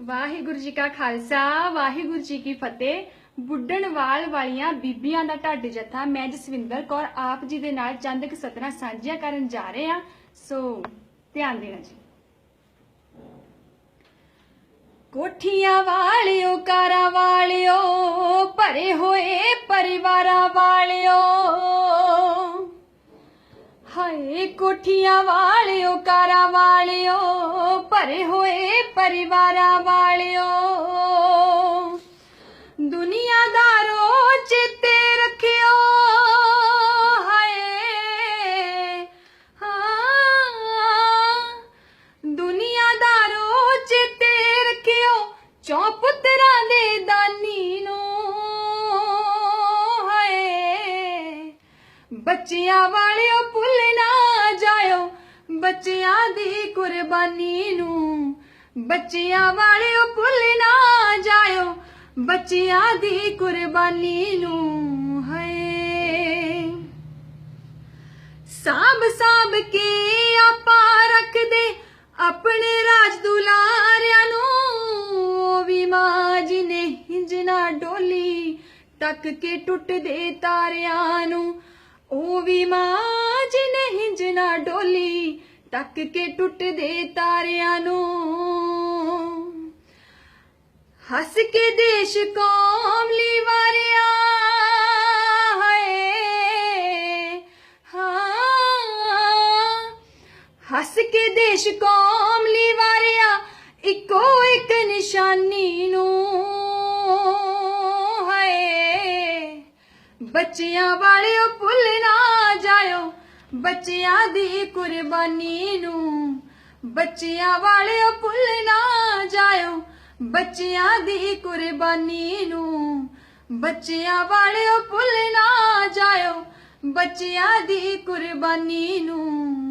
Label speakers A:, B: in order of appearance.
A: ਵਾਹਿਗੁਰੂ ਜੀ ਕਾ ਖਾਲਸਾ, ਵਾਹਿਗੁਰੂ ਜੀ ਕੀ ਫਤਿਹ। ਬੁੱਢਣ ਵਾਲੀਆਂ ਬੀਬੀਆਂ ਦਾ ਢੱਡ ਜਥਾ ਮੈਂ ਜਸਵਿੰਦਰ ਕੌਰ ਆਪ ਜੀ ਦੇ ਨਾਲ ਚੰਦ ਕੁ ਸਤਰਾਂ ਸਾਂਝੀਆਂ ਕਰਨ ਜਾ ਰਹੇ ਹਾਂ। ਸੋ, ਧਿਆਨ ਦੇਣਾ ਜੀ। ਕੋਠੀਆਂ ਵਾਲਿਓ, ਕਾਰਾਂ ਵਾਲਿਓ, ਭਰੇ ਹੋਏ ਪਰਿਵਾਰਾਂ ਵਾਲਿਓ ਹਾਏ ਕੋਠੀਆਂ ਵਾਲਿਓ ਕਾਰਾਂ ਵਾਲਿਓ ਭਰੇ ਹੋਏ ਪਰਿਵਾਰਾਂ ਵਾਲਿਓ। ਬੱਚਿਆਂ ਵਾਲਿਓ ਭੁੱਲ ਨਾ ਜਾਇਓ। ਬੱਚਿਆਂ ਦੀ ਕੁਰਬਾਨੀ ਨੂੰ ਬੱਚਿਆਂ ਵਾਲਿਓ ਭੁੱਲ ਨਾ ਜਾਇਓ। ਬੱਚਿਆਂ ਦੀ ਕੁਰਬਾਨੀ ਨੂੰ ਹੈ ਸਾਂਭ ਸਾਂਭ ਕੇ ਆਪਾ ਰੱਖਦੇ ਆਪਣੇ ਰਾਜ ਦੁਲਾਰਿਆਂ ਨੂੰ ਵੀ ਮਾਂ ਜੀ ਨੇ ਹਿੰਜਣਾ ਡੋਲੀ ਟੱਕ ਕੇ ਟੁੱਟਦੇ ਤਾਰਿਆਂ ਨੂੰ। ਵੀ ਮਾਂ ਜੀ ਨੇ ਹਿੰਜਣਾ ਡੋਲੀ, ਟੱਕ ਕੇ ਟੁੱਟਦੇ ਤਾਰਿਆਂ ਨੂੰ। ਹੱਸ ਕੇ ਦੇਸ਼ ਕੌਮ ਲਈ ਵਾਰਿਆ ਹੈ ਹਾਂ। ਹੱਸ ਕੇ ਦੇਸ਼ ਕੌਮ ਲਈ ਵਾਰਿਆ ਇੱਕੋ ਇੱਕ ਨਿਸ਼ਾਨੀ ਨੂੰ। ਹੈ ਬੱਚਿਆਂ ਵਾਲਿਓ ਭੁੱਲ ਨਾ ਬੱਚਿਆਂ ਦੀ ਕੁਰਬਾਨੀ ਨੂੰ, ਬੱਚਿਆਂ ਵਾਲਿਓ ਭੁੱਲ ਨਾ ਜਾਇਓ। ਬੱਚਿਆਂ ਦੀ ਕੁਰਬਾਨੀ ਨੂੰ, ਬੱਚਿਆਂ ਵਾਲਿਓ ਭੁੱਲ ਨਾ ਜਾਇਓ। ਬੱਚਿਆਂ ਦੀ ਕੁਰਬਾਨੀ ਨੂੰ